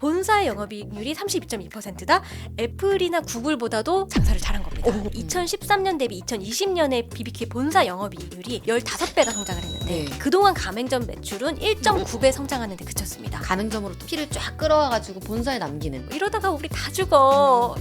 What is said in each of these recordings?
본사 영업이익률이 32.2%다. 애플이나 구글보다도 장사를 잘한 겁니다. 오, 음. 2013년 대비 2020년에 BBK 본사 영업이익률이 15배가 성장을 했는데 네. 그동안 가맹점 매출은 1.9배 성장하는 데 그쳤습니다. 가맹점으로 또 피를 쫙 끌어와가지고 본사에 남기는. 이러다가 우리 다 죽어.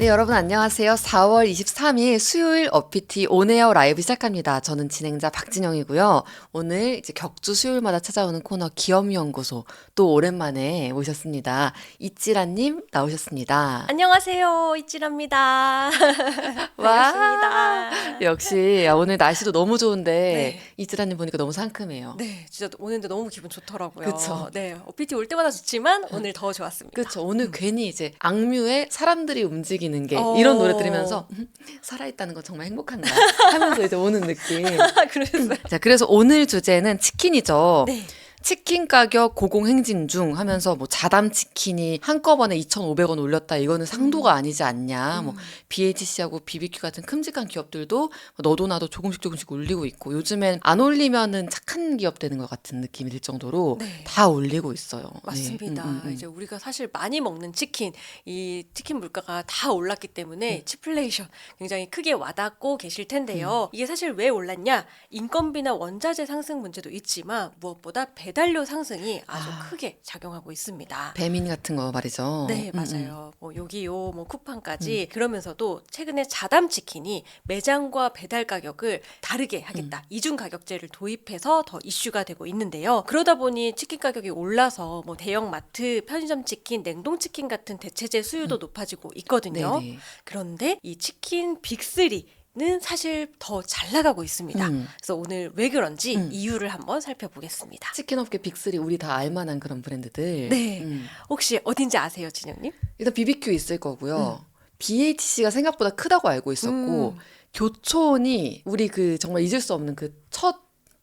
네, 여러분 안녕하세요. 4월 23일 수요일 어피티 온에어 라이브 시작합니다. 저는 진행자 박진영이고요. 오늘 이제 격주 수요일마다 찾아오는 코너 기업연구소 또 오랜만에 모셨습니다. 이찌라님 나오셨습니다. 안녕하세요. 이찌랍니다. 반갑습니다. 역시 아, 오늘 날씨도 너무 좋은데 네. 이찌라님 보니까 너무 상큼해요. 네, 진짜 오는데 너무 기분 좋더라고요. 그쵸. 네, OPT 올 때마다 좋지만 오늘 더 좋았습니다. 그렇죠. 오늘 괜히 이제 악뮤에 사람들이 움직이는 게 어. 이런 노래 들으면서 음, 살아있다는 건 정말 행복한가 하면서 이제 오는 느낌. 그랬어요. 자, 그래서 오늘 주제는 치킨이죠. 네. 치킨 가격 고공행진 중 하면서 뭐 자담 치킨이 한꺼번에 2,500원 올렸다. 이거는 상도가 아니지 않냐. 뭐 BHC하고 BBQ 같은 큼직한 기업들도 너도 나도 조금씩 조금씩 올리고 있고 요즘엔 안 올리면은 착한 기업 되는 것 같은 느낌이 들 정도로 네. 다 올리고 있어요. 맞습니다. 네. 음, 음, 음. 이제 우리가 사실 많이 먹는 치킨, 이 치킨 물가가 다 올랐기 때문에 치플레이션 굉장히 크게 와닿고 계실 텐데요. 이게 사실 왜 올랐냐? 인건비나 원자재 상승 문제도 있지만 무엇보다 배 달료 상승이 아주 아. 크게 작용하고 있습니다. 배민 같은 거 말이죠. 네, 음, 음. 맞아요. 뭐 여기요, 뭐 쿠팡까지 그러면서도 최근에 자담 치킨이 매장과 배달 가격을 다르게 하겠다. 이중 가격제를 도입해서 더 이슈가 되고 있는데요. 그러다 보니 치킨 가격이 올라서 뭐 대형 마트, 편의점 치킨, 냉동 치킨 같은 대체재 수요도 높아지고 있거든요. 네네. 그런데 이 치킨 빅3 는 사실 더 잘 나가고 있습니다. 음. 그래서 오늘 왜 그런지 음. 이유를 한번 살펴보겠습니다. 치킨 업계 빅3 우리 다 알만한 그런 브랜드들. 네. 음. 혹시 어딘지 아세요, 진영님? 일단 BBQ 있을 거고요. BHC가 생각보다 크다고 알고 있었고 음. 교촌이 우리 그 정말 잊을 수 없는 그첫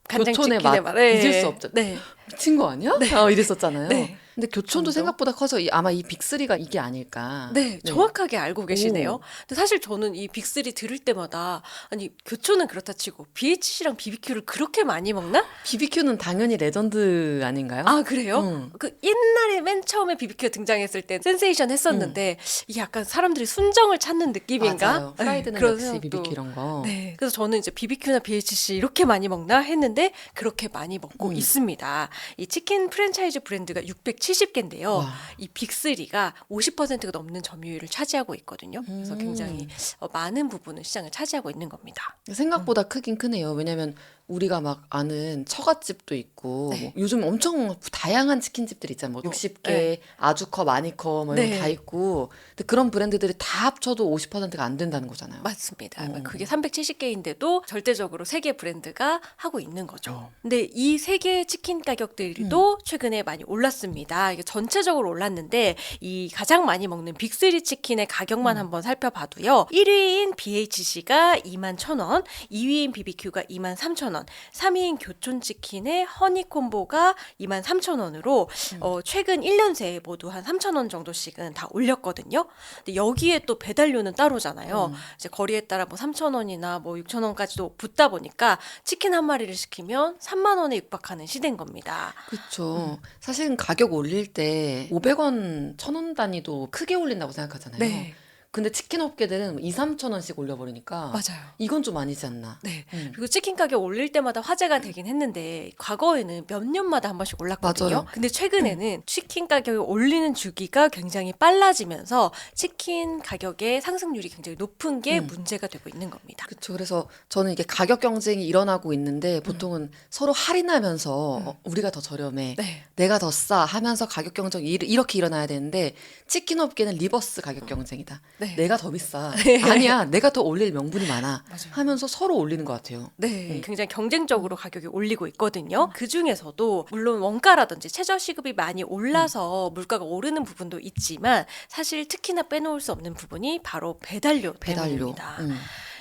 교촌의 맛 네. 잊을 수 없죠. 네. 미친 거 아니야? 어, 이랬었잖아요. 네. 근데 교촌도 점점. 생각보다 커서 이- 아마 이 빅3가 이게 아닐까. 네, 정확하게 알고 계시네요. 오. 근데 사실 저는 이 빅3 들을 때마다 아니 교촌은 그렇다 치고 BHC랑 BBQ를 그렇게 많이 먹나? BBQ는 당연히 레전드 아닌가요? 아 그래요? 음. 그 옛날에 맨 처음에 BBQ가 등장했을 때 센세이션 했었는데 이게 약간 사람들이 순정을 찾는 느낌인가? 맞아요. 프라이드는 네, 역시. BBQ 이런 거. 네, 그래서 저는 이제 BBQ나 BHC 이렇게 많이 먹나 했는데 그렇게 많이 먹고 음. 있습니다. 이 치킨 프랜차이즈 브랜드가 670개인데요. 와. 이 빅3가 50%가 넘는 점유율을 차지하고 있거든요. 그래서 음. 굉장히 어, 많은 부분은 시장을 차지하고 있는 겁니다. 생각보다 크긴 크네요. 왜냐면 우리가 막 아는 처갓집도 있고 네. 뭐 요즘 엄청 다양한 치킨집들 있잖아요. 뭐 60개, 네. 아주 커, 많이 커, 뭐 이런 네. 거다 있고. 근데 그런 브랜드들이 다 합쳐도 50%가 안 된다는 거잖아요. 맞습니다. 어. 그게 370개인데도 절대적으로 세 개 브랜드가 하고 있는 거죠. 어. 근데 이 세개 치킨 가격들도 최근에 많이 올랐습니다. 이게 전체적으로 올랐는데 이 가장 많이 먹는 빅3 치킨의 가격만 한번 살펴봐도요. 1위인 BHC가 2만 1,000원, 2위인 BBQ가 2만 3,000원, 3위인 교촌 치킨의 허니 콤보가 2만 3,000원으로 어, 최근 1년 새에 모두 한 3,000원 정도씩은 다 올렸거든요. 근데 여기에 또 배달료는 따로잖아요. 이제 거리에 따라 뭐 3,000원이나 뭐 6,000원까지도 붙다 보니까 치킨 한 마리를 시키면 3만 원에 육박하는 시대인 겁니다. 그렇죠. 사실은 가격 올릴 때 500원, 1000원 단위도 크게 올린다고 생각하잖아요. 네. 근데 치킨 업계들은 2, 3천 원씩 올려버리니까 맞아요. 이건 좀 아니지 않나. 네. 음. 그리고 치킨 가격 올릴 때마다 화제가 되긴 했는데 과거에는 몇 년마다 한 번씩 올랐거든요. 맞아요. 근데 최근에는 치킨 가격을 올리는 주기가 굉장히 빨라지면서 치킨 가격의 상승률이 굉장히 높은 게 음. 문제가 되고 있는 겁니다. 그렇죠. 그래서 저는 이게 가격 경쟁이 일어나고 음. 있는데 보통은 서로 할인하면서 어, 우리가 더 저렴해, 네. 내가 더 싸 하면서 가격 경쟁이 이- 이렇게 일어나야 되는데 치킨 업계는 리버스 가격 경쟁이다. 네. 내가 더 비싸. 아니야, 내가 더 올릴 명분이 많아. 맞아요. 하면서 서로 올리는 것 같아요. 네, 음. 굉장히 경쟁적으로 가격이 올리고 있거든요. 그 중에서도 물론 원가라든지 최저 시급이 많이 올라서 물가가 오르는 부분도 있지만 사실 특히나 빼놓을 수 없는 부분이 바로 배달료, 배달료. 때문입니다. 음.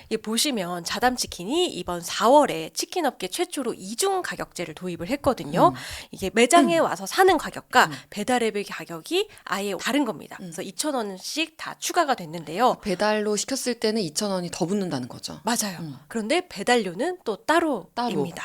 이 보시면 자담 치킨이 이번 4월에 치킨 업계 최초로 이중 가격제를 도입을 했거든요. 음. 이게 매장에 와서 사는 가격과 배달 앱의 가격이 아예 다른 겁니다. 그래서 2,000원씩 다 추가가 됐는데요. 배달로 시켰을 때는 2천 원이 더 붙는다는 거죠. 맞아요. 음. 그런데 배달료는 또 따로입니다.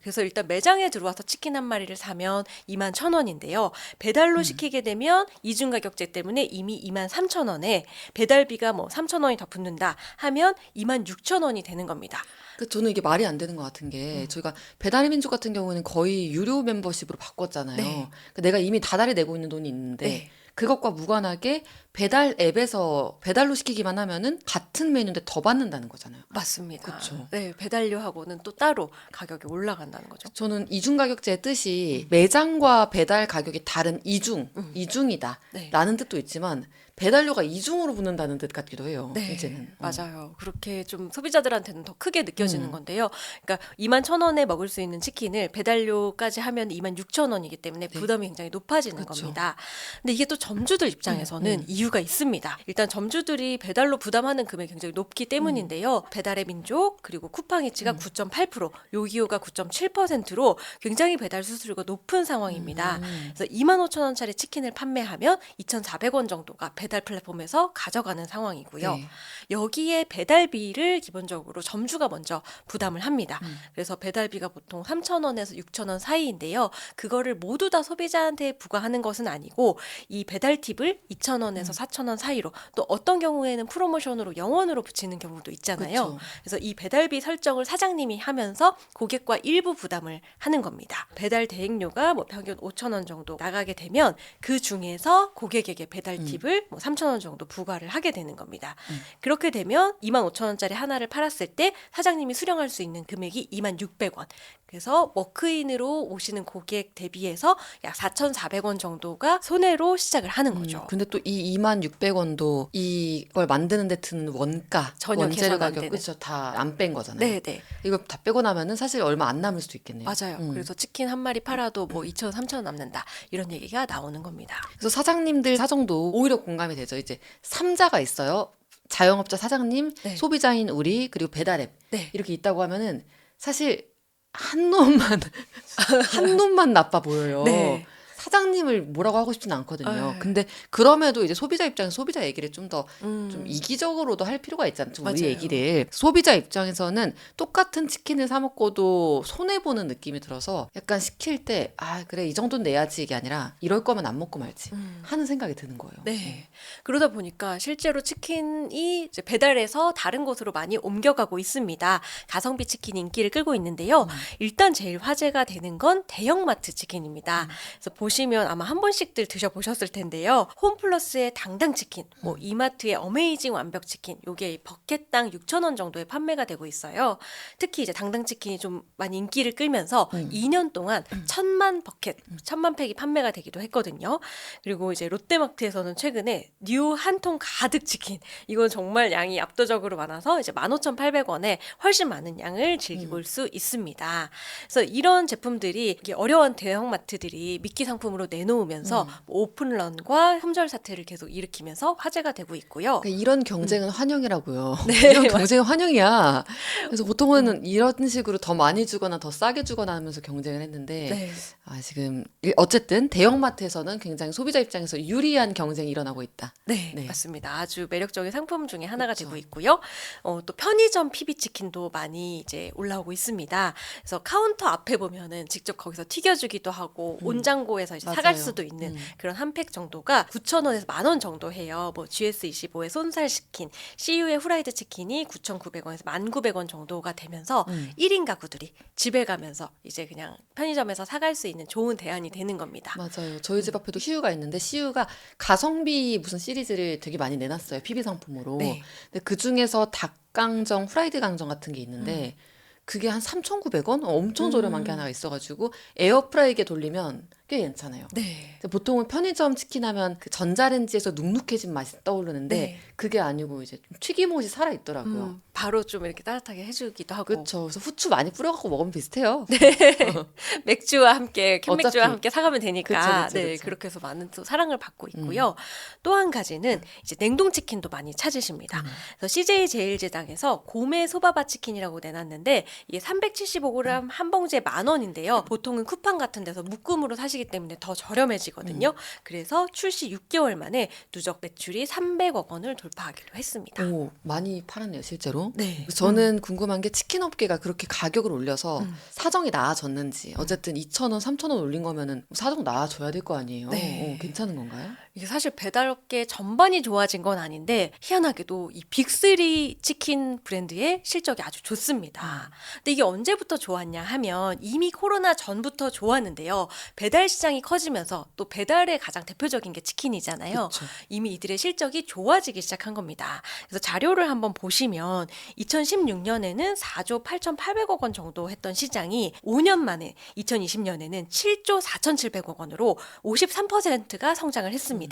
그래서 일단 매장에 들어와서 치킨 한 마리를 사면 2만 1천 원인데요. 배달로 시키게 되면 이중 가격제 때문에 이미 2만 3천 원에 배달비가 뭐 3천 원이 더 붙는다 하면 2만 6천 원이 되는 겁니다. 그 저는 이게 말이 안 되는 것 같은 게 저희가 배달의 민족 같은 경우는 거의 유료 멤버십으로 바꿨잖아요. 네. 그러니까 내가 이미 다달이 내고 있는 돈이 있는데 네. 그것과 무관하게 배달 앱에서 배달로 시키기만 하면은 같은 메뉴인데 더 받는다는 거잖아요. 맞습니다. 그쵸. 네, 배달료하고는 또 따로 가격이 올라간다는 거죠. 저는 이중 가격제의 뜻이 매장과 배달 가격이 다른 이중, 음. 이중이다. 네. 라는 뜻도 있지만 배달료가 이중으로 붙는다는 뜻 같기도 해요. 네, 이제는. 어. 맞아요. 그렇게 좀 소비자들한테는 더 크게 느껴지는 음. 건데요. 그러니까 2만 천 원에 먹을 수 있는 치킨을 배달료까지 하면 2만 6천 원이기 때문에 네. 부담이 굉장히 높아지는 그쵸. 겁니다. 근데 이게 또 점주들 입장에서는 음, 음. 이유가 있습니다. 일단 점주들이 배달로 부담하는 금액이 굉장히 높기 때문인데요. 배달의 민족 그리고 쿠팡이츠가 음. 9.8%, 요기요가 9.7%로 굉장히 배달 수수료가 높은 상황입니다. 음. 그래서 2만 5천 원짜리 치킨을 판매하면 2,400원 정도가 배달 플랫폼에서 가져가는 상황이고요. 네. 여기에 배달비를 기본적으로 점주가 먼저 부담을 합니다. 음. 그래서 배달비가 보통 3,000원에서 6,000원 사이인데요. 그거를 모두 다 소비자한테 부과하는 것은 아니고 이 배달 팁을 2,000원에서 음. 4,000원 사이로 또 어떤 경우에는 프로모션으로 영원으로 붙이는 경우도 있잖아요. 그쵸. 그래서 이 배달비 설정을 사장님이 하면서 고객과 일부 부담을 하는 겁니다. 배달 대행료가 뭐 평균 5천 원 정도 나가게 되면 그 중에서 고객에게 배달 음. 팁을 뭐 3천 원 정도 부과를 하게 되는 겁니다. 음. 그렇게 되면 2만 5천 원짜리 하나를 팔았을 때 사장님이 수령할 수 있는 금액이 2만 600원. 그래서 워크인으로 오시는 고객 대비해서 약 4,400원 정도가 손해로 시작을 하는 거죠. 음, 근데 또이 2만 600원도 이걸 만드는 데 드는 원가, 전혀 원재료 가격. 그렇죠. 다 안 뺀 거잖아요. 네, 네. 이거 다 빼고 나면은 사실 얼마 안 남을 수도 있겠네요. 맞아요. 음. 그래서 치킨 한 마리 팔아도 뭐 2천, 3천 남는다. 이런 얘기가 나오는 겁니다. 그래서 사장님들 사정도 오히려 공감 이 되죠. 이제 삼자가 있어요. 자영업자 사장님, 네. 소비자인 우리, 그리고 배달앱 네. 이렇게 있다고 하면은 사실 한 놈만 한 놈만 나빠 보여요. 네. 사장님을 뭐라고 하고 싶지는 않거든요. 에이. 근데 그럼에도 이제 소비자 입장에서 소비자 얘기를 좀 더좀 음. 이기적으로도 할 필요가 있지 않죠. 우리. 얘기를 소비자 입장에서는 똑같은 치킨을 사 먹고도 손해 보는 느낌이 들어서 약간 시킬 때 아 그래 이 정도는 내야지 이게 아니라 이럴 거면 안 먹고 말지 음. 하는 생각이 드는 거예요. 네. 그러다 보니까 실제로 치킨이 이제 배달해서 다른 곳으로 많이 옮겨가고 있습니다. 가성비 치킨 인기를 끌고 있는데요. 음. 일단 제일 화제가 되는 건 대형마트 치킨입니다. 음. 그래서 보시면 아마 한 번씩들 드셔보셨을 텐데요. 홈플러스의 당당 치킨, 뭐 음. 이마트의 어메이징 완벽 치킨, 요게 버켓당 6,000원 정도에 판매가 되고 있어요. 특히 이제 당당 치킨이 좀 많이 인기를 끌면서 음. 2년 동안 천만 버켓, 천만 팩이 판매가 되기도 했거든요. 그리고 이제 롯데마트에서는 최근에 뉴 한 통 가득 치킨 이건 정말 양이 압도적으로 많아서 이제 15,800원에 훨씬 많은 양을 즐기고 음. 올수 있습니다. 그래서 이런 제품들이 어려운 대형마트들이 미끼 상품 으로 내놓으면서 음. 뭐 오픈런과 품절 사태를 계속 일으키면서 화제가 되고 있고요. 그러니까 이런 경쟁은 환영이라고요. 네, 이런 경쟁은 환영이야. 그래서 보통은 이런 식으로 더 많이 주거나 더 싸게 주거나 하면서 경쟁을 했는데 네. 아 지금 이- 어쨌든 대형마트에서는 굉장히 소비자 입장에서 유리한 경쟁이 일어나고 있다. 네, 네. 맞습니다. 아주 매력적인 상품 중에 하나가 그렇죠. 되고 있고요. 어, 또 편의점 PB 치킨도 많이 이제 올라오고 있습니다. 그래서 카운터 앞에 보면은 직접 거기서 튀겨주기도 하고 음. 온장고에서 이제 사갈. 수도 있는 음. 그런 한 팩 정도가 9,000원에서 만 원 정도 해요. 뭐 GS25의 손살 치킨, CU의 후라이드 치킨이 9,900원에서 1,900원 정도가 되면서 음. 1인 가구들이 집에 가면서 이제 그냥 편의점에서 사갈 수 있는 좋은 대안이 되는 겁니다. 맞아요. 저희 집 앞에도 CU가 있는데 CU가 가성비 무슨 시리즈를 되게 많이 내놨어요. PB 상품으로. 네. 근데 그 중에서 닭강정, 프라이드 강정 같은 게 있는데 그게 한 3,900원? 엄청 저렴한 게 음. 하나가 있어가지고 에어프라이기에 돌리면 꽤 괜찮아요. 네. 보통은 편의점 치킨 하면 그 전자레인지에서 눅눅해진 맛이 떠오르는데 네. 그게 아니고 이제 좀 튀김옷이 살아 있더라고요. 음, 바로 좀 이렇게 따뜻하게 해주기도 하고 그렇죠. 그래서 후추 많이 뿌려갖고 먹으면 비슷해요. 맥주와 함께 캔맥주와. 함께 사가면 되니까 그쵸, 그쵸, 네 그쵸. 그렇게 해서 많은 또 사랑을 받고 있고요. 또한 가지는 이제 냉동 치킨도 많이 찾으십니다. 음. 그래서 CJ 제일제당에서 고메 소바바 치킨이라고 내놨는데 이게 375g 한 봉지에 만 원인데요. 보통은 쿠팡 같은 데서 묶음으로 사시게 하시기 때문에 더 저렴해지거든요. 그래서 출시 6개월 만에 누적 매출이 300억 원을 돌파하기로 했습니다. 오, 많이 팔았네요, 실제로. 네. 저는 궁금한 게 치킨 업계가 그렇게 가격을 올려서 음. 사정이 나아졌는지 어쨌든 2,000원, 3,000원 올린 거면은 사정 나아져야 될 거 아니에요. 네. 어, 괜찮은 건가요? 이게 사실 배달업계 전반이 좋아진 건 아닌데 희한하게도 이 빅3 치킨 브랜드의 실적이 아주 좋습니다. 근데 이게 언제부터 좋았냐 하면 이미 코로나 전부터 좋았는데요. 배달 시장이 커지면서 또 배달의 가장 대표적인 게 치킨이잖아요. 그쵸. 이미 이들의 실적이 좋아지기 시작한 겁니다. 그래서 자료를 한번 보시면 2016년에는 4조 8,800억 원 정도 했던 시장이 5년 만에 2020년에는 7조 4,700억 원으로 53%가 성장을 했습니다.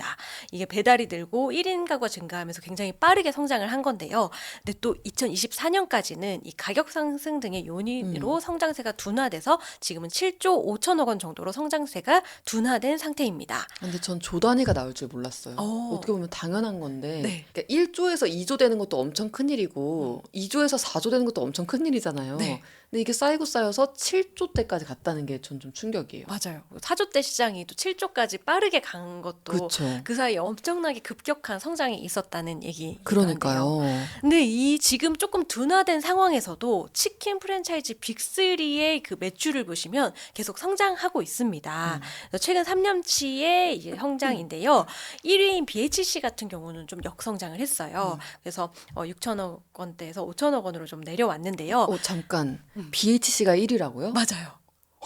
이게 배달이 늘고 1인 가구가 증가하면서 굉장히 빠르게 성장을 한 건데요. 근데 또 2024년까지는 이 가격 상승 등의 요인으로 성장세가 둔화돼서 지금은 7조 5천억 원 정도로 성장세가 둔화된 상태입니다. 근데 전 조 단위가 나올 줄 몰랐어요. 어. 어떻게 보면 당연한 건데 네. 그러니까 1조에서 2조 되는 것도 엄청 큰 일이고 2조에서 4조 되는 것도 엄청 큰 일이잖아요. 네. 근데 이게 쌓이고 쌓여서 7조 때까지 갔다는 게 전 좀 충격이에요. 맞아요. 4조 때 시장이 또 7조까지 빠르게 간 것도 그렇죠. 그 사이 에 엄청나게 급격한 성장이 있었다는 얘기. 그러니까요. 근데 이 지금 조금 둔화된 상황에서도 치킨 프랜차이즈 빅3의 그 매출을 보시면 계속 성장하고 있습니다. 음. 최근 3년치의 이제 성장인데요. 1위인 BHC 같은 경우는 좀 역성장을 했어요. 음. 그래서 어, 6천억 원대에서 5천억 원으로 좀 내려왔는데요. 어, 잠깐. 음. BHC가 1위라고요? 맞아요.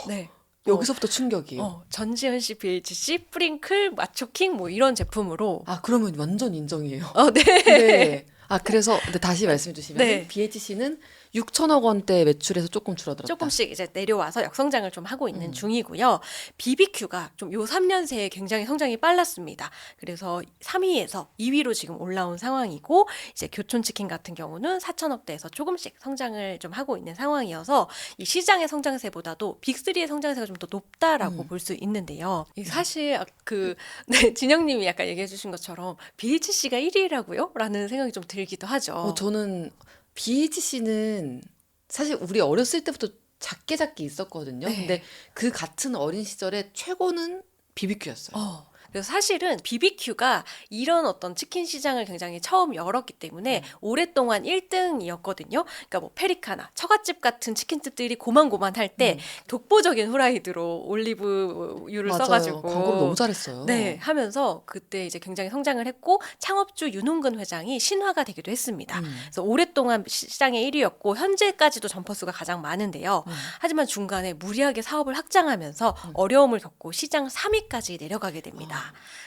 네. 여기서부터 충격이에요. 어, 전지현 씨 BHC, 프링클, 마초킹 뭐 이런 제품으로 아, 그러면 완전 인정이에요. 어, 네. 네. 아, 그래서 근데 다시 말씀해 주시면 네. BHC는 6천억 원대 매출에서 조금 줄어들었다. 조금씩 이제 내려와서 역성장을 좀 하고 있는 음. 중이고요. BBQ가 좀 요 3년 새에 굉장히 성장이 빨랐습니다. 그래서 3위에서 2위로 지금 올라온 상황이고 이제 교촌 치킨 같은 경우는 4천억대에서 조금씩 성장을 좀 하고 있는 상황이어서 이 시장의 성장세보다도 빅3의 성장세가 좀 더 높다라고 음. 볼수 있는데요. 이 사실 아, 그 네, 진영님이 약간 얘기해 주신 것처럼 BHC가 1위라고요? 라는 생각이 좀 들기도 하죠. 어, 저는 BHC는 사실 우리 어렸을 때부터 작게 작게 있었거든요. 네. 근데 그 같은 어린 시절에 최고는 BBQ였어요. 어. 그래서 사실은 BBQ가 이런 어떤 치킨 시장을 굉장히 처음 열었기 때문에 음. 오랫동안 1등이었거든요. 그러니까 뭐 페리카나, 처갓집 같은 치킨집들이 고만고만 할때 음. 독보적인 후라이드로 올리브유를 맞아요. 써가지고 광고를 너무 잘했어요. 네, 하면서 그때 이제 굉장히 성장을 했고 창업주 윤홍근 회장이 신화가 되기도 했습니다. 음. 그래서 오랫동안 시장의 1위였고 현재까지도 점퍼수가 가장 많은데요. 음. 하지만 중간에 무리하게 사업을 확장하면서 어려움을 겪고 시장 3위까지 내려가게 됩니다.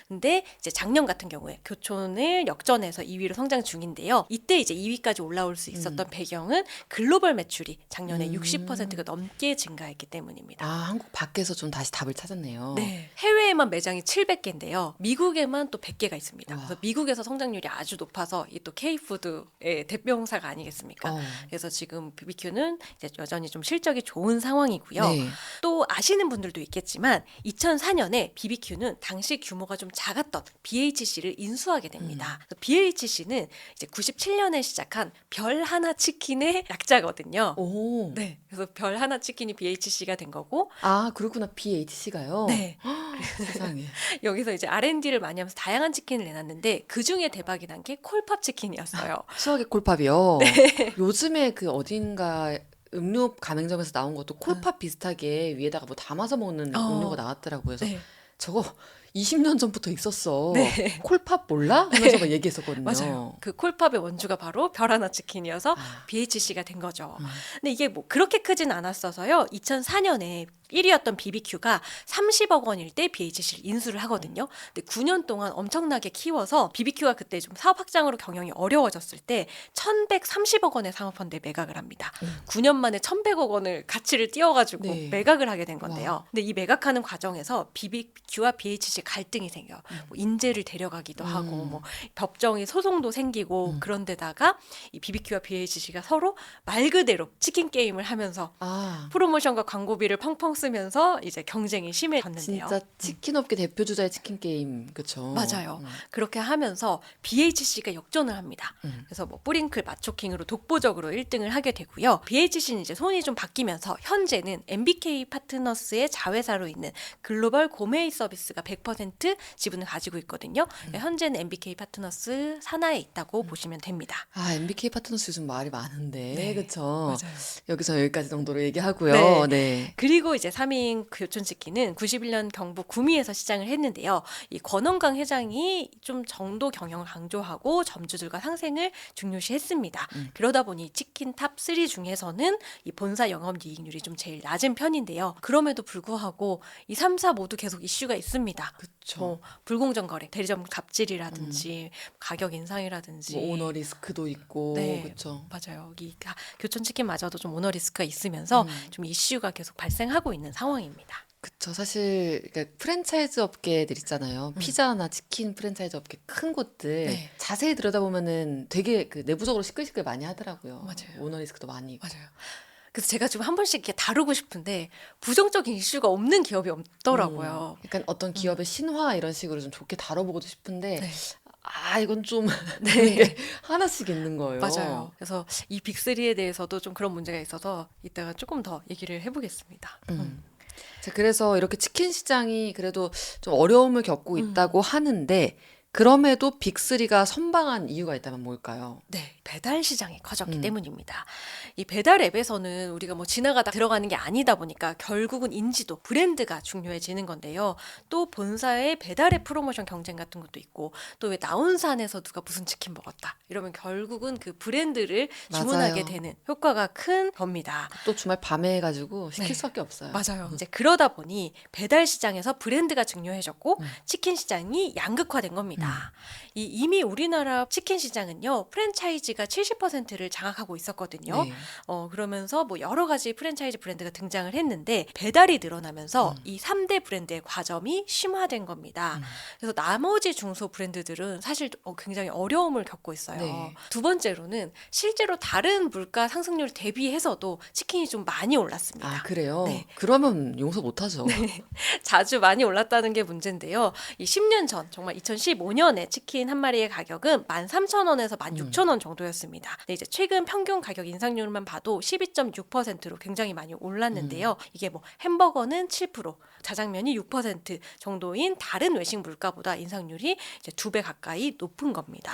근데 이제 작년 같은 경우에 교촌을 역전해서 2위로 성장 중인데요. 이때 이제 2위까지 올라올 수 있었던 배경은 글로벌 매출이 작년에 음. 60%가 넘게 증가했기 때문입니다. 아, 한국 밖에서 좀 다시 답을 찾았네요. 네. 해외에만 매장이 700개인데요. 미국에만 또 100개가 있습니다. 와. 그래서 미국에서 성장률이 아주 높아서 이 또 K푸드의 대명사가 아니겠습니까? 어. 그래서 지금 BBQ는 이제 여전히 좀 실적이 좋은 상황이고요. 네. 또 아시는 분들도 있겠지만 2004년에 BBQ는 당시 규모가 좀 작았던 BHC를 인수하게 됩니다. 그래서 BHC는 이제 97년에 시작한 별 하나 치킨의 약자거든요. 오. 네. 그래서 별 하나 치킨이 BHC가 된 거고 아, 그렇구나. BHC가요. 네. 세상에. 여기서 이제 R&D를 많이 하면서 다양한 치킨을 내놨는데 그 중에 대박이 난 게 콜팝 치킨이었어요. 수학의 콜팝이요. 네. 요즘에 그 어딘가 음료 가맹점에서 나온 것도 콜팝 비슷하게 위에다가 뭐 담아서 먹는 어. 음료가 나왔더라고요. 그래서 네. 저거 20년 전부터 있었어. 네. 콜팝 몰라? 하면서 막 얘기했었거든요. 맞아요. 그 콜팝의 원주가 바로 별 하나 치킨이어서 아. BHC가 된 거죠. 음. 근데 이게 뭐 그렇게 크진 않았어서요. 2004년에 1위였던 BBQ가 30억 원일 때 BHC를 인수를 하거든요. 근데 9년 동안 엄청나게 키워서 BBQ가 그때 좀 사업 확장으로 경영이 어려워졌을 때 1,130억 원의 사모펀드에 매각을 합니다. 음. 9년 만에 1,100억 원을 가치를 띄워가지고 네. 매각을 하게 된 건데요. 근데 이 매각하는 과정에서 BBQ와 BHC가 갈등이 생겨. 뭐 인재를 데려가기도 하고 음. 뭐 법정이 소송도 생기고 음. 그런데다가 이 BBQ와 BHC가 서로 말 그대로 치킨 게임을 하면서 아 프로모션과 광고비를 펑펑 쓰면서 이제 경쟁이 심해졌는데요. 진짜 치킨 업계 대표 주자의 치킨 게임 그쵸? 맞아요. 음. 그렇게 하면서 BHC가 역전을 합니다. 음. 그래서 뭐 뿌링클 마초킹으로 독보적으로 1등을 하게 되고요. BHC는 이제 손이 좀 바뀌면서 현재는 MBK 파트너스의 자회사로 있는 글로벌 고메이 서비스가 100% 지분을 가지고 있거든요. 음. 현재는 MBK 파트너스 산하에 있다고 보시면 됩니다. 아 MBK 파트너스 요즘 말이 많은데 네, 그쵸? 여기서 여기까지 정도로 얘기하고요. 네. 네. 그리고 이제 3인 교촌치킨은 91년 경북 구미에서 시장을 했는데요. 이 권원강 회장이 좀 정도 경영을 강조하고 점주들과 상생을 중요시했습니다. 음. 그러다 보니 치킨 탑 3 중에서는 이 본사 영업이익률이 좀 제일 낮은 편인데요. 그럼에도 불구하고 이 3 사 모두 계속 이슈가 있습니다. 그쵸. 뭐 불공정 거래, 대리점 갑질이라든지 가격 인상이라든지 음. 뭐 오너 리스크도 있고 네. 그쵸. 맞아요. 이 가- 교촌 치킨마저도 좀 오너 리스크가 있으면서 음. 좀 이슈가 계속 발생하고 있는 상황입니다. 그쵸. 사실 그러니까 프랜차이즈 업계들 있잖아요. 피자나 치킨 프랜차이즈 업계 큰 곳들 음. 네. 자세히 들여다보면은 되게 그 내부적으로 시끌시끌 많이 하더라고요. 맞아요. 오너 리스크도 많이 있고. 맞아요. 그래서 제가 지금 한 번씩 이렇게 다루고 싶은데 부정적인 이슈가 없는 기업이 없더라고요. 약간 어떤 기업의 신화 이런 식으로 좀 좋게 다뤄보고도 싶은데 네. 아 이건 좀 네. 하나씩 있는 거예요. 맞아요. 그래서 이 빅3에 대해서도 좀 그런 문제가 있어서 이따가 조금 더 얘기를 해보겠습니다. 음. 자, 그래서 이렇게 치킨 시장이 그래도 좀 어려움을 겪고 음. 있다고 하는데 그럼에도 빅3가 선방한 이유가 있다면 뭘까요? 네, 배달 시장이 커졌기 음. 때문입니다. 이 배달 앱에서는 우리가 뭐 지나가다 들어가는 게 아니다 보니까 결국은 인지도, 브랜드가 중요해지는 건데요. 또 본사의 배달 앱 프로모션 경쟁 같은 것도 있고 또 왜 나온산에서 누가 무슨 치킨 먹었다 이러면 결국은 그 브랜드를 주문하게 맞아요. 되는 효과가 큰 겁니다. 또 주말 밤에 해가지고 시킬 네. 수밖에 없어요. 맞아요. 이제 그러다 보니 배달 시장에서 브랜드가 중요해졌고 음. 치킨 시장이 양극화된 겁니다. 이 이미 우리나라 치킨 시장은요 프랜차이즈가 70%를 장악하고 있었거든요. 네. 어 그러면서 뭐 여러 가지 프랜차이즈 브랜드가 등장을 했는데 배달이 늘어나면서 음. 이 3대 브랜드의 과점이 심화된 겁니다. 음. 그래서 나머지 중소 브랜드들은 사실 어, 굉장히 어려움을 겪고 있어요. 네. 두 번째로는 실제로 다른 물가 상승률 대비해서도 치킨이 좀 많이 올랐습니다. 아 그래요? 네. 그러면 용서 못하죠. 자주 많이 올랐다는 게 문제인데요. 이 10년 전, 정말 2015년 에 치킨 한 마리의 가격은 13,000원에서 16,000원 정도였습니다. 근데 이제 최근 평균 가격 인상률만 봐도 12.6%로 굉장히 많이 올랐는데요. 이게 뭐 햄버거는 7%, 자장면이 6% 정도인 다른 외식 물가보다 인상률이 이제 두 배 가까이 높은 겁니다.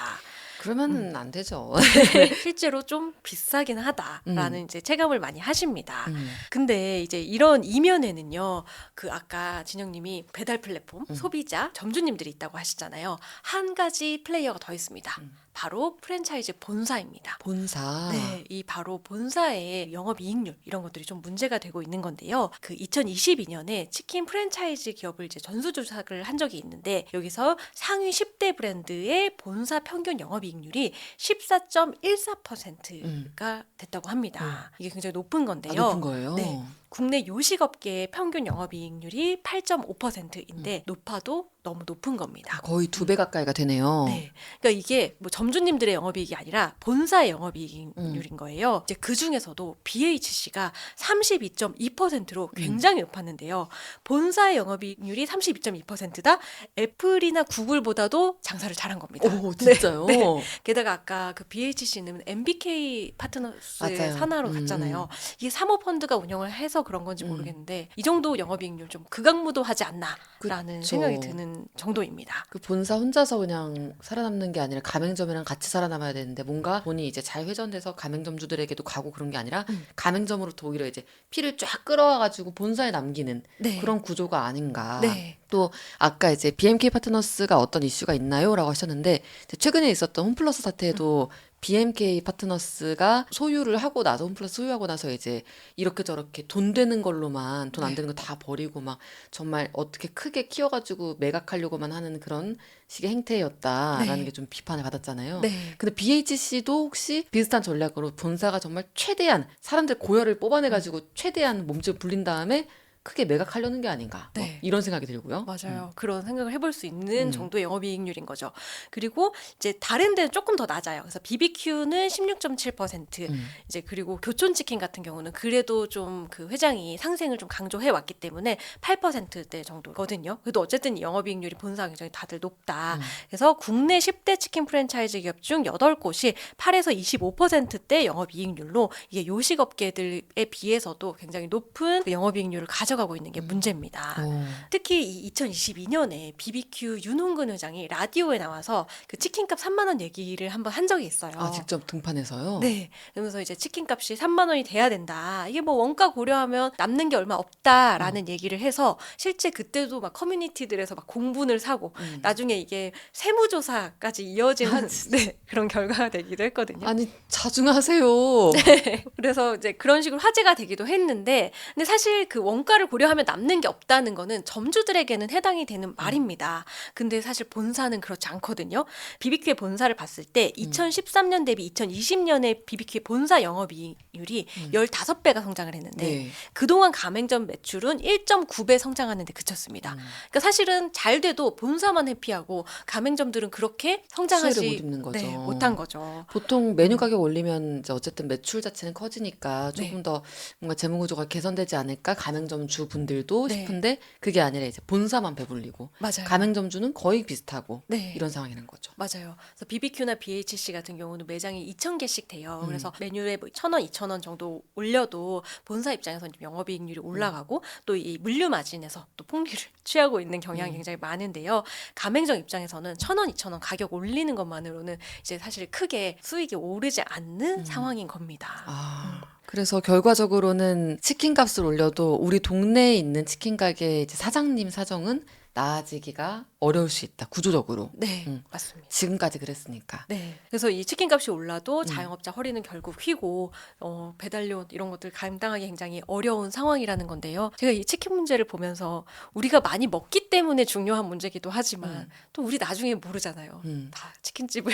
그러면 안 되죠. 실제로 좀 비싸긴 하다라는 이제 체감을 많이 하십니다. 음. 근데 이제 이런 이면에는요, 그 아까 진영님이 배달 플랫폼, 음. 소비자, 점주님들이 있다고 하시잖아요. 한 가지 플레이어가 더 있습니다. 음. 바로 프랜차이즈 본사입니다. 본사. 네, 이 바로 본사의 영업 이익률 이런 것들이 좀 문제가 되고 있는 건데요. 그 2022년에 치킨 프랜차이즈 기업을 이제 전수 조사를 한 적이 있는데 여기서 상위 10대 브랜드의 본사 평균 영업 이익률이 14.14%가 됐다고 합니다. 이게 굉장히 높은 아, 건데요. 높은 거예요. 네. 국내 요식업계의 평균 영업이익률이 8.5%인데 높아도 너무 높은 겁니다. 거의 두 배 가까이가 되네요. 네. 그러니까 이게 뭐 점주님들의 영업이익이 아니라 본사의 영업이익률인 거예요. 이제 그 중에서도 BHC가 32.2%로 굉장히 높았는데요. 본사의 영업이익률이 32.2%다. 애플이나 구글보다도 장사를 잘한 겁니다. 오 진짜요? 네. 게다가 아까 그 BHC는 MBK 파트너스의 맞아요. 산하로 음. 갔잖아요. 이게 사모펀드가 운영을 해서 그런 건지 음. 모르겠는데 이 정도 영업이익률 좀 극악무도하지 않나라는 그쵸. 생각이 드는 정도입니다. 그 본사 혼자서 그냥 살아남는 게 아니라 가맹점이랑 같이 살아남아야 되는데 뭔가 돈이 이제 잘 회전돼서 가맹점주들에게도 가고 그런 게 아니라 음. 가맹점으로부터 오히려 이제 피를 쫙 끌어와가지고 본사에 남기는 네. 그런 구조가 아닌가. 네. 또 아까 이제 BMK 파트너스가 어떤 이슈가 있나요?라고 하셨는데 최근에 있었던 홈플러스 사태에도 BMK 파트너스가 소유를 하고 나서 홈플러스 소유하고 나서 이제 이렇게 저렇게 돈 되는 걸로만 돈안 네. 되는 거 다 버리고 막 정말 어떻게 크게 키워가지고 매각하려고만 하는 그런 식의 행태였다라는 네. 게 좀 비판을 받았잖아요. 네. 근데 BHC도 혹시 비슷한 전략으로 본사가 정말 최대한 사람들 고열을 뽑아내가지고 최대한 몸집을 불린 다음에 크게 매각하려는 게 아닌가 뭐 네. 이런 생각이 들고요. 맞아요. 그런 생각을 해볼 수 있는 음. 정도의 영업이익률인 거죠. 그리고 이제 다른 데는 조금 더 낮아요. 그래서 BBQ는 16.7%, 음. 이제 그리고 교촌 치킨 같은 경우는 그래도 좀 그 회장이 상생을 좀 강조해 왔기 때문에 8%대 정도거든요. 그래도 어쨌든 이 영업이익률이 본사 굉장히 다들 높다. 음. 그래서 국내 10대 치킨 프랜차이즈 기업 중 8곳이 8에서 25%대 영업이익률로 이게 요식업계들에 비해서도 굉장히 높은 그 영업이익률을 가져 가고 있는 게 문제입니다. 어. 특히 이 2022년에 BBQ 윤홍근 회장이 라디오에 나와서 그 치킨값 3만 원 얘기를 한번 한 적이 있어요. 아 직접 등판해서요. 네. 그러면서 이제 치킨값이 3만 원이 돼야 된다. 이게 뭐 원가 고려하면 남는 게 얼마 없다라는 얘기를 해서 실제 그때도 막 커뮤니티들에서 막 공분을 사고 음. 나중에 이게 세무조사까지 이어지는 네, 그런 결과가 되기도 했거든요. 아니 자중하세요. 그래서 이제 그런 식으로 화제가 되기도 했는데, 근데 사실 그 원가를 고려하면 남는 게 없다는 거는 점주들에게는 해당이 되는 말입니다. 근데 사실 본사는 그렇지 않거든요. BBQ의 본사를 봤을 때 2013년 대비 2020년에 BBQ의 본사 영업이익률이 15배가 성장을 했는데 네. 그동안 가맹점 매출은 1.9배 성장하는 데 그쳤습니다. 음. 그러니까 사실은 잘 돼도 본사만 회피하고 가맹점들은 그렇게 성장하지 수혜를 못 입는 거죠. 네, 못한 거죠. 보통 메뉴 가격 올리면 이제 어쨌든 매출 자체는 커지니까 네. 조금 더 뭔가 재무 구조가 개선되지 않을까 가맹점 주 분들도 네. 싶은데 그게 아니라 이제 본사만 배불리고 맞아요. 가맹점 주는 거의 비슷하고 네. 이런 상황이는 거죠. 맞아요. 그래서 BBQ나 BHC 같은 경우는 매장이 2,000개씩 돼요. 음. 그래서 메뉴에 뭐 1,000원, 2,000원 정도 올려도 본사 입장에서는 좀 영업이익률이 음. 올라가고 또이 물류 마진에서 또 폭리를 취하고 있는 경향이 음. 굉장히 많은데요. 가맹점 입장에서는 1,000원, 2,000원 가격 올리는 것만으로는 이제 사실 크게 수익이 오르지 않는 음. 상황인 겁니다. 아. 그래서 결과적으로는 치킨 값을 올려도 우리 동네에 있는 치킨 가게 이제 사장님 사정은 나아지기가 어려울 수 있다. 구조적으로. 네, 음. 맞습니다. 지금까지 그랬으니까. 네. 그래서 이 치킨값이 음. 올라도 자영업자 허리는 결국 휘고 어, 배달료 이런 것들 감당하기 굉장히 어려운 상황이라는 건데요. 제가 이 치킨 문제를 보면서 우리가 많이 먹기 때문에 중요한 문제기도 하지만 음. 또 우리 나중에 모르잖아요. 음. 다 치킨집을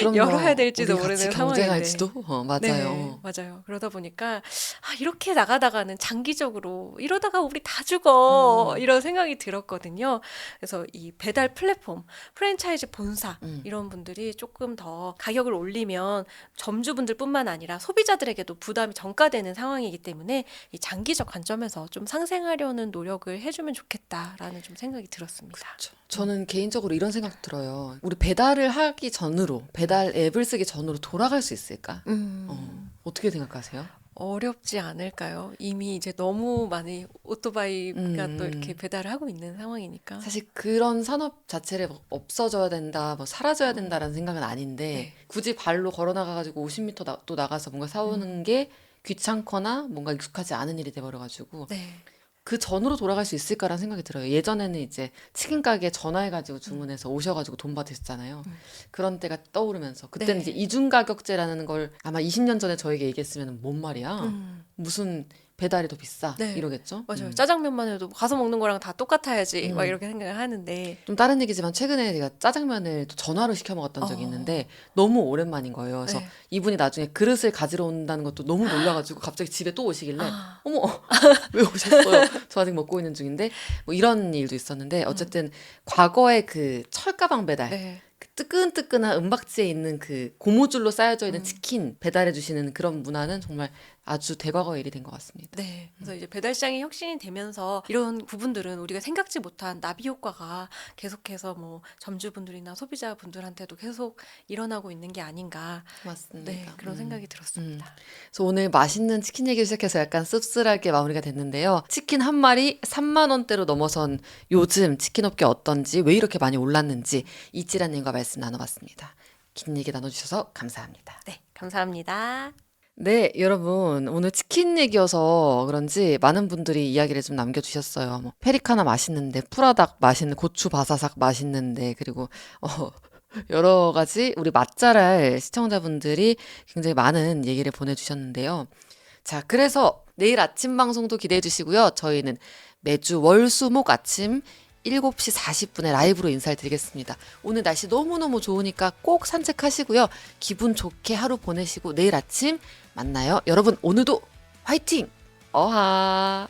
그럼 열어야 될지도 우리 같이 모르는 경쟁할지도 어, 맞아요. 네, 맞아요. 그러다 보니까 아, 이렇게 나가다가는 장기적으로 이러다가 우리 다 죽어 음. 이런 생각이 들었거든요. 그래서 이 배달 플랫폼, 프랜차이즈 본사 음. 이런 분들이 조금 더 가격을 올리면 점주분들뿐만 아니라 소비자들에게도 부담이 전가되는 상황이기 때문에 이 장기적 관점에서 좀 상생하려는 노력을 해주면 좋겠다라는 좀 생각이 들었습니다. 그렇죠. 저는 개인적으로 이런 생각 들어요. 우리 배달을 하기 전으로 배달 앱을 쓰기 전으로 돌아갈 수 있을까? 음. 어, 어떻게 생각하세요? 어렵지 않을까요? 이미 이제 너무 많이 오토바이가 음. 또 이렇게 배달을 하고 있는 상황이니까. 사실 그런 산업 자체를 뭐 없어져야 된다, 뭐 사라져야 된다라는 생각은 아닌데 네. 굳이 발로 걸어 나가가지고 50m 나, 또 나가서 뭔가 사오는 게 귀찮거나 뭔가 익숙하지 않은 일이 돼버려가지고 네. 그 전으로 돌아갈 수 있을까라는 생각이 들어요. 예전에는 이제 치킨 가게 전화해가지고 주문해서 오셔가지고 돈 받으셨잖아요. 음. 그런 때가 떠오르면서 그때는 네. 이제 이중 가격제라는 걸 아마 20년 전에 저에게 얘기했으면 뭔 말이야? 음, 무슨 배달이 더 비싸? 네. 이러겠죠. 맞아요. 음. 짜장면만 해도 가서 먹는 거랑 다 똑같아야지. 음. 막 이렇게 생각을 하는데. 좀 다른 얘기지만 최근에 제가 짜장면을 또 전화로 시켜 먹었던 적이 어. 있는데 너무 오랜만인 거예요. 그래서 네. 이분이 나중에 그릇을 가지러 온다는 것도 너무 놀라가지고 갑자기 집에 또 오시길래 아, 어머 왜 오셨어요? 저 아직 먹고 있는 중인데 뭐 이런 일도 있었는데 어쨌든 과거에 그 철가방 배달 네. 그 뜨끈뜨끈한 은박지에 있는 그 고무줄로 쌓여져 있는 음. 치킨 배달해 주시는 그런 문화는 정말 아주 대과거 일이 된 것 같습니다. 네. 그래서 이제 배달 시장이 혁신이 되면서 이런 부분들은 우리가 생각지 못한 나비 효과가 계속해서 뭐 점주분들이나 소비자분들한테도 계속 일어나고 있는 게 아닌가. 맞습니다. 네. 그런 음. 생각이 들었습니다. 그래서 오늘 맛있는 치킨 얘기를 시작해서 약간 씁쓸하게 마무리가 됐는데요. 치킨 한 마리 3만 원대로 넘어선 요즘 치킨 업계 어떤지 왜 이렇게 많이 올랐는지 이찌라님과 말씀 나눠봤습니다. 긴 얘기 나눠주셔서 감사합니다. 네. 감사합니다. 네, 여러분 오늘 치킨 얘기여서 그런지 많은 분들이 이야기를 좀 남겨주셨어요. 뭐 페리카나 맛있는데, 프라닭 맛있는, 고추 바사삭 맛있는데, 그리고 어, 여러 가지 우리 맛잘알 시청자분들이 굉장히 많은 얘기를 보내주셨는데요. 자, 그래서 내일 아침 방송도 기대해 주시고요. 저희는 매주 월, 수, 목 아침 7시 40분에 라이브로 인사를 드리겠습니다. 오늘 날씨 너무너무 좋으니까 꼭 산책하시고요. 기분 좋게 하루 보내시고 내일 아침 만나요. 여러분, 오늘도 화이팅! 어하!